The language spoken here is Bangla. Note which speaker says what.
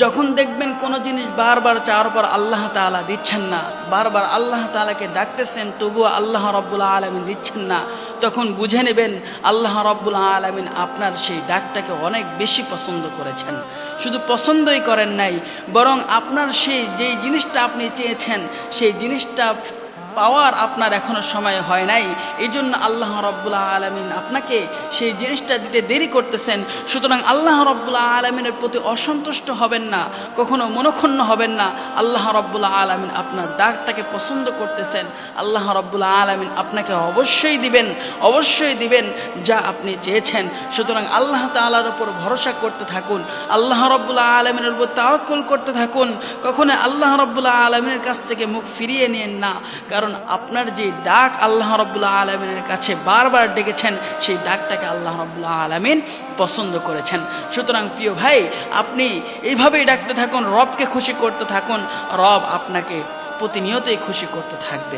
Speaker 1: যখন দেখবেন কোনো জিনিস বারবার চারবার আল্লাহ তালা দিচ্ছেন না, বারবার আল্লাহ তালাকে ডাকতেছেন, তবুও আল্লাহ রব্বুল আলমিন দিচ্ছেন না, তখন বুঝে নেবেন আল্লাহ রব্বুল আলমিন আপনার সেই ডাকটাকে অনেক বেশি পছন্দ করেছেন। শুধু পছন্দই করেন নাই, বরং আপনার সেই যেই জিনিসটা আপনি চেয়েছেন, সেই জিনিসটা পাওয়ার আপনার এখনও সময় হয় নাই। এই জন্য আল্লাহ রব্বুল্লাহ আলমিন আপনাকে সেই জিনিসটা দিতে দেরি করতেছেন। সুতরাং আল্লাহ রব্বুল্লাহ আলমিনের প্রতি অসন্তুষ্ট হবেন না, কখনো মনক্ষুণ্ণ হবেন না। আল্লাহ রব্বুল্লাহ আলমিন আপনার ডাকটাকে পছন্দ করতেছেন। আল্লাহ রব্বুল্লাহ আলমিন আপনাকে অবশ্যই দিবেন অবশ্যই দিবেন যা আপনি চেয়েছেন। সুতরাং আল্লাহ তালার উপর ভরসা করতে থাকুন, আল্লাহ রব্বুল্লাহ আলমিনের উপর তাওয়াক্কুল করতে থাকুন। কখনো আল্লাহ রব্বুল্লাহ আলমিনের কাছ থেকে মুখ ফিরিয়ে নিয়েন না। কারণ আপনার যে ডাক আল্লাহ রবুল্লাহ আলমিনের কাছে বারবার ডেকেছেন, সেই ডাকটাকে আল্লাহ রবুল্লাহ আলমিন পছন্দ করেছেন। সুতরাং প্রিয় ভাই, আপনি এইভাবেই ডাকতে থাকুন, রবকে খুশি করতে থাকুন। রব আপনাকে প্রতিনিয়তই খুশি করতে থাকবে।